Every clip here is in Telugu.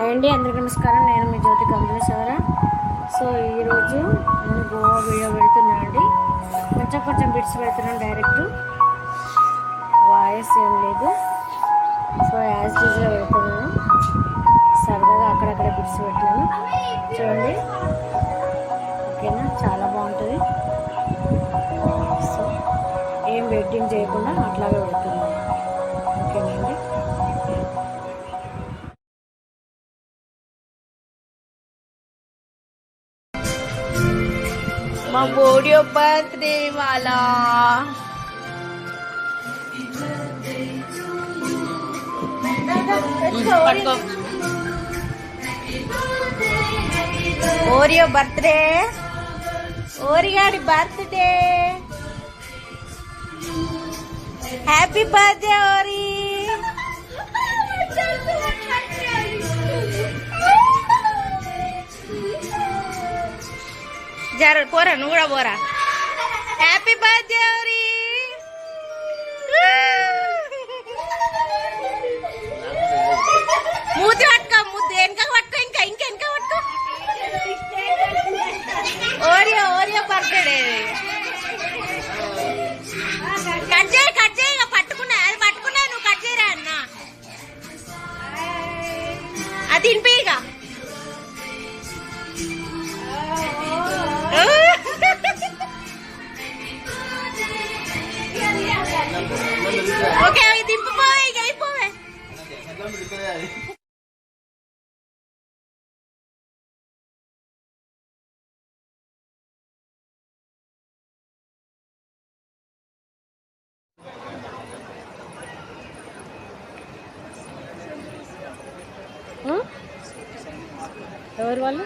హాయ్ అండి అందరికీ నమస్కారం. నేను మీ జ్యోతి కమలేశ్వర సో ఈరోజు నేను గోవా వీడియో పెడుతున్నాను అండి. కొంచెం కొంచెం బిట్స్ పెడుతున్నాను డైరెక్ట్ వాయిస్ ఏం లేదు. సో యాజ్ యూజ్గా పెడుతున్నాను. సరదాగా అక్కడక్కడ బిట్స్ పెట్టినాను. చూడండి. ఓకేనా? చాలా బాగుంటుంది. సో ఏం వెయిటింగ్ చేయకుండా అట్లాగే పెడతాను. మా బోడియో బర్త్డే వాళ్ళ పట్టుకో ఓరియో బర్త్డే. ఓరియాడి బర్త్డే. హ్యాపీ బర్త్డే ఓరి. జర పోరా నువ్వు కూడా పోరా. హ్యాపీ బర్త్డే ఓరి మూతి పట్టుకో ముద్దు వెనక పట్టుకో ఇంకా ఇంకా వెనక పట్టుకో. ఓరియో ఓరియో బర్త్డే కట్ చేయి కట్ చేయి ఇక పట్టుకున్నా అది పట్టుకున్నా నువ్వు కట్ చేయరా అన్న? అది తినిపి ఇక. ఎవరు వాళ్ళు?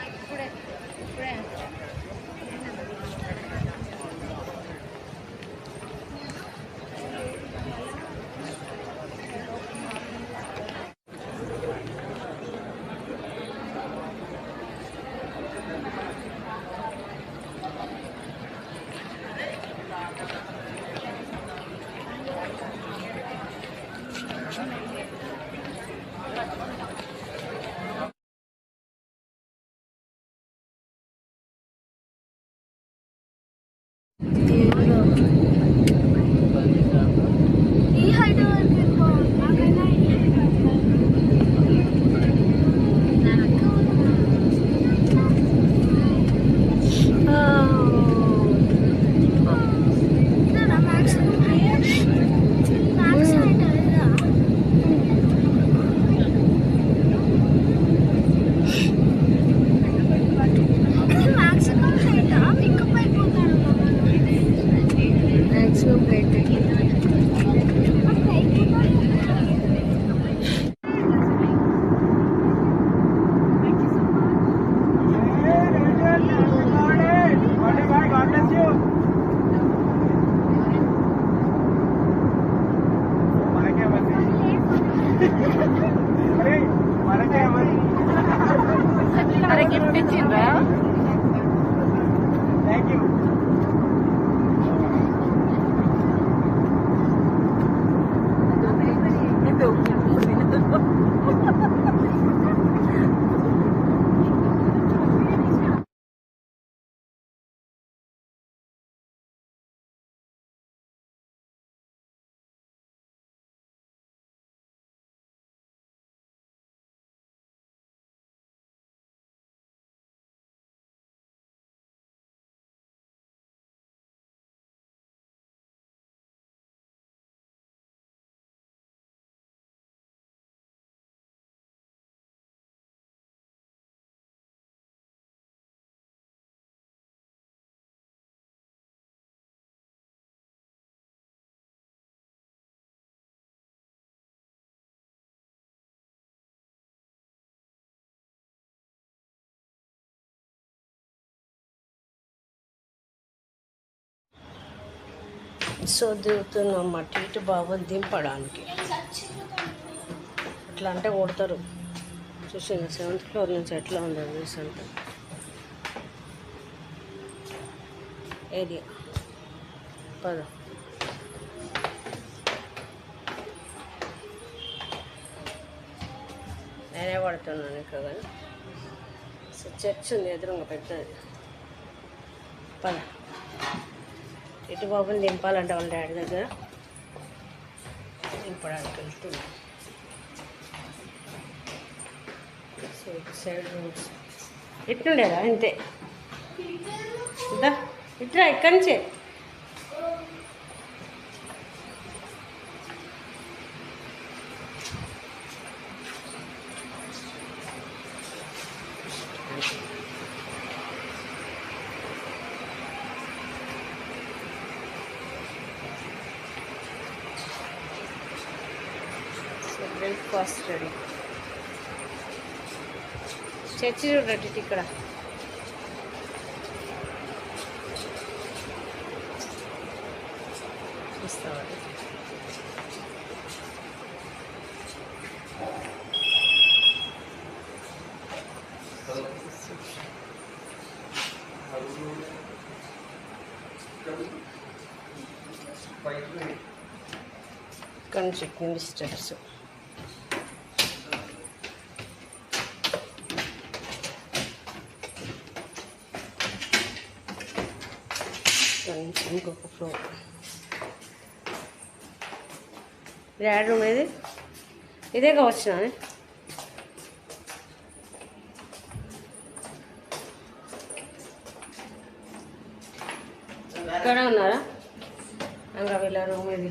అరే గిఫ్ట్ ఇచ్చిండ్రా సో దిగుతున్నాం అటు ఇటు బాబుని దింపడానికి. ఇట్లా అంటే కొడతారు. చూసింది సెవెంత్ ఫ్లోర్ నుంచి ఎట్లా ఉంది వ్యూస్ అంతా. ఏరియా పద. నేనే పడుతున్నాను ఇక్కడ కానీ. సో చర్చ్ ఉంది ఎదురుగా పెద్దది. పద. ఇటు బాబుని దింపాలంట వాళ్ళ డాడీ దగ్గర. దింపడానికి వెళ్తున్నాం. సో ఇటు సైడ్ రోడ్స్. ఇట్లుండేదా అంతే ఇద్దా ఇట్రా ఇక్కడి నుంచే. సో బ్రేక్ఫాస్ట్ రెడీ చర్చి చూడండి ఇక్కడ. చూస్తామండి ఇక్కడ నుంచి స్టెప్స్ ఇంకొక ఫ్లోర్ డాడ్ రూమ్ ఇది ఇదే కావచ్చునా ఇక్కడ ఉన్నారా? ఇంకా వీళ్ళ రూమ్ ఇది.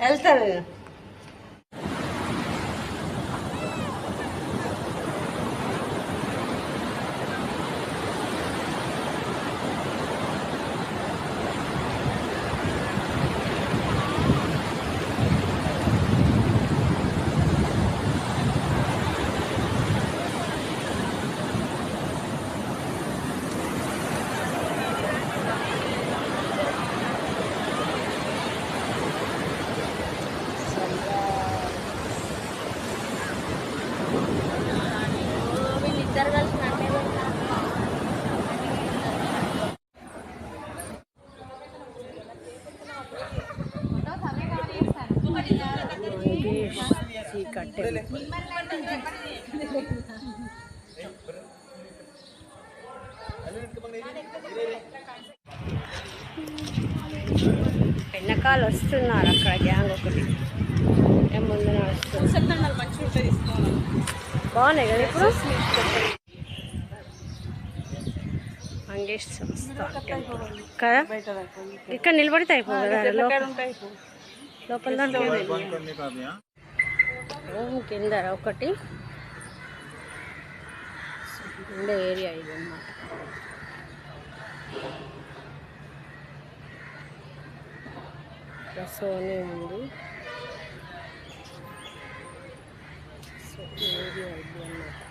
వెళ్తారు చీకట్టే వెనకాల వస్తున్నారు అక్కడ గ్యాంగ్ ఒకటి. ముందు నడుస్తుంది? బాగున్నాయి కదా ఇప్పుడు? మంగేష్ కదా? ఇక్కడ నిలబడితే అయిపోతుంది లోపల కింద ఒకటి. ఉండే ఏరియా ఇది అన్నమాట. సోనీ ఉంది. సో ఏరియా ఇది అన్నమాట.